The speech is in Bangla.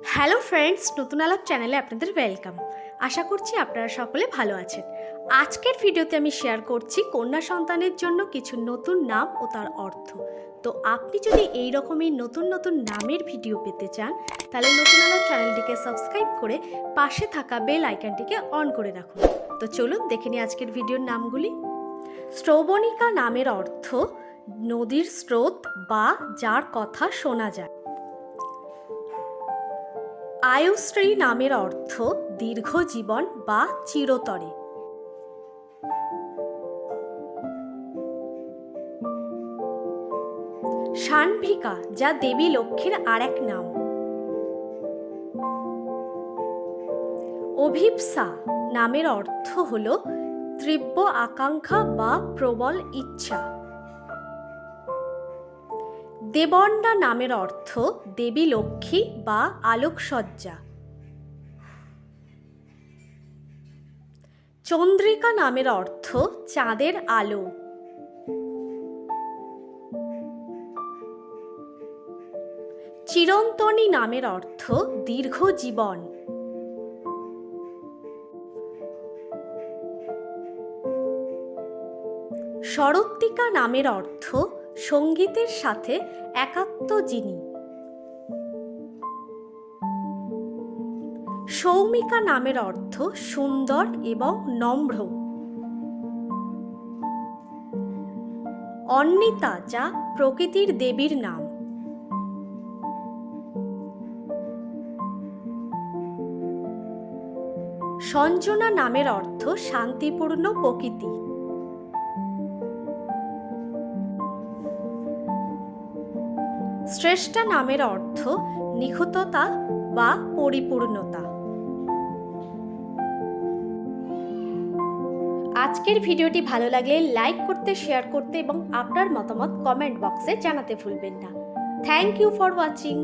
হ্যালো ফ্রেন্ডস, নতুন আলাপ চ্যানেলে আপনাদের ওয়েলকাম। আশা করছি আপনারা সকলে ভালো আছেন। আজকের ভিডিওতে আমি শেয়ার করছি কন্যা সন্তানের জন্য কিছু নতুন নাম ও তার অর্থ। তো আপনি যদি এই রকমই নতুন নতুন নামের ভিডিও পেতে চান, তাহলে নতুন আলাপ চ্যানেলটিকে সাবস্ক্রাইব করে পাশে থাকা বেল আইকনটিকে অন করে রাখুন। তো চলুন দেখে নিই আজকের ভিডিওর নামগুলি। শ্রবণিকা নামের অর্থ, নদীর স্রোত বা যার কথা শোনা যায়। আয়ুশ্রী নামের অর্থ দীর্ঘ জীবন বা চিরতরে। শানভিকা যা দেবী লক্ষ্মীর আর এক নাম। অভিপ্সা নামের অর্থ হল তীব্র আকাঙ্ক্ষা বা প্রবল ইচ্ছা। দেবন্ডা নামের অর্থ দেবী লক্ষ্মী বা আলোকসজ্জা। চন্দ্রিকা নামের অর্থ চাঁদের আলো। চিরন্তনী নামের অর্থ দীর্ঘ জীবন। শরত্তিকা নামের অর্থ সঙ্গীতের সাথে একাত্ম যিনি। সৌমিকা নামের অর্থ সুন্দর এবং নম্র। অন্নিতা যা প্রকৃতির দেবীর নাম। সঞ্জনা নামের অর্থ শান্তিপূর্ণ প্রকৃতি। শ্রেষ্ঠা নামের অর্থ নিখুঁততা বা পরিপূর্ণতা। আজকের ভিডিওটি ভালো লাগলে লাইক করতে, শেয়ার করতে এবং আপনার মতামত কমেন্ট বক্সে জানাতে ভুলবেন না। Thank you for watching.